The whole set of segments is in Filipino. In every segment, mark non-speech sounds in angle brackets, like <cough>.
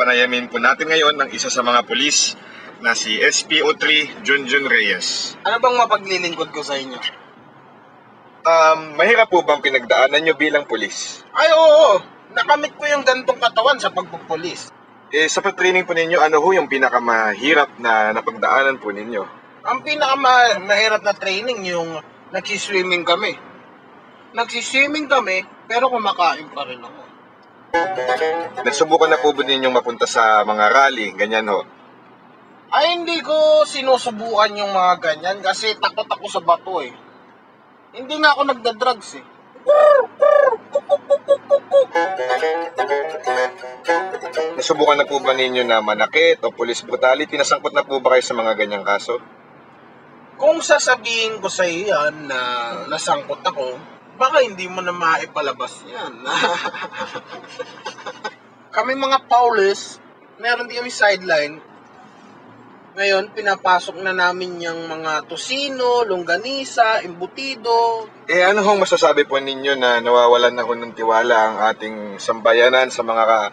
papanayamin po natin ngayon ng isa sa mga pulis na si SPO3 Junjun Reyes. Ano bang mapaglilingkod ko sa inyo? Um, mahirap po bang pinagdaanan nyo bilang pulis? Ay, oo. Nakamit ko yung gantong katawan sa pagpupulis. Eh, sa training po ninyo, ano ho yung pinakamahirap na napagdaanan po ninyo? Ang pinakamahirap na training yung nagsiswimming kami. Nagsiswimming kami, pero kumakain pa rin ako. Nagsubukan na po ba ninyong mapunta sa mga rally, ganyan ho? Ay, hindi ko sinusubukan yung mga ganyan kasi takot ako sa bato eh. Hindi nga ako nagda-drugs eh. Nasubukan na po ba ninyo na manakit o police brutality? Nasangkot na po ba kayo sa mga ganyang kaso? Kung sasabihin ko sa iyo yan na nasangkot ako, baka hindi mo na maipalabas yan. <laughs> kami mga Paulis, meron din kami sideline. Ngayon, pinapasok na namin yung mga tosino, longganisa, embutido. Eh ano hong masasabi po ninyo na nawawalan na ho ng tiwala ang ating sambayanan sa mga ka-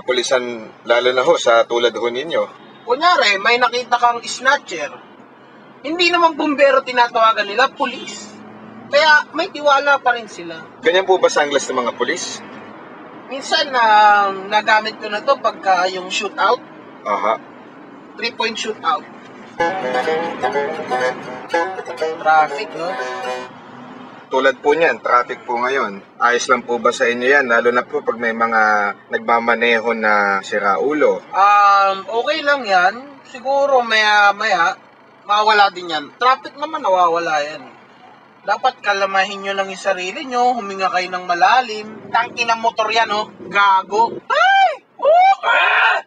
kapulisan, lalo na ho sa tulad ho ninyo? Kunyari, may nakita kang snatcher. Hindi naman bumbero tinatawagan nila, pulis. Kaya may tiwala pa rin sila. Ganyan po ba sa anglas ng mga pulis? Minsan na nagamit ko na to pagka yung shootout, Aha. three-point shootout. Traffic, no? Tulad po niyan, traffic po ngayon. Ayos lang po ba sa inyo yan? Lalo na po pag may mga nagmamaneho na siraulo. Um, okay lang yan. Siguro maya maya, mawala din yan. Traffic naman nawawala yan. Dapat kalamahin nyo lang yung sarili nyo, huminga kayo ng malalim. Tangki ng motor yan, oh. Gago. Ay! Oh! Ah!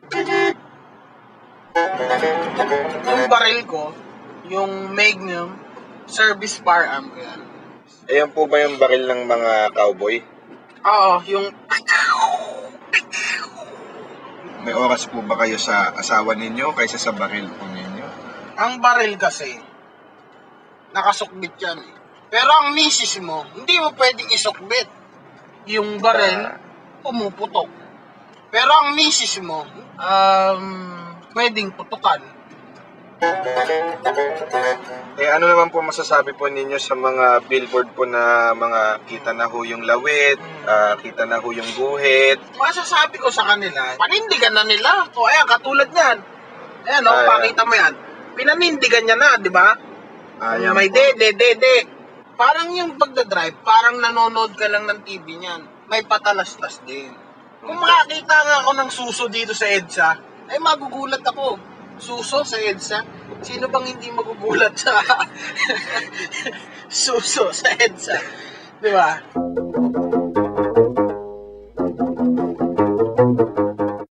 Yung baril ko, yung Magnum, service firearm ko yan. Ayan po ba yung baril ng mga cowboy? Oo, yung May oras po ba kayo sa asawa ninyo kaysa sa baril po ninyo? Ang baril kasi, nakasukbit yan eh. Pero ang misis mo, hindi mo pwedeng isukbit. Yung baril, pumuputok. Pero ang misis mo, um, pwedeng putukan. Eh ano naman po masasabi po ninyo sa mga billboard po na mga kita na ho yung lawit, ah, kita na ho yung guhit. Masasabi ko sa kanila, panindigan na nila. O ayan, katulad niyan. Ayan, o, Ayan. pakita mo yan. Pinanindigan niya na, di ba? Ayan May po. dede, dede. Parang yung pagdadrive, parang nanonood ka lang ng TV niyan. May patalastas din. Kung makakita nga ako ng suso dito sa EDSA, ay magugulat ako. Suso sa EDSA? Sino bang hindi magugulat sa <laughs> suso sa EDSA? Di ba?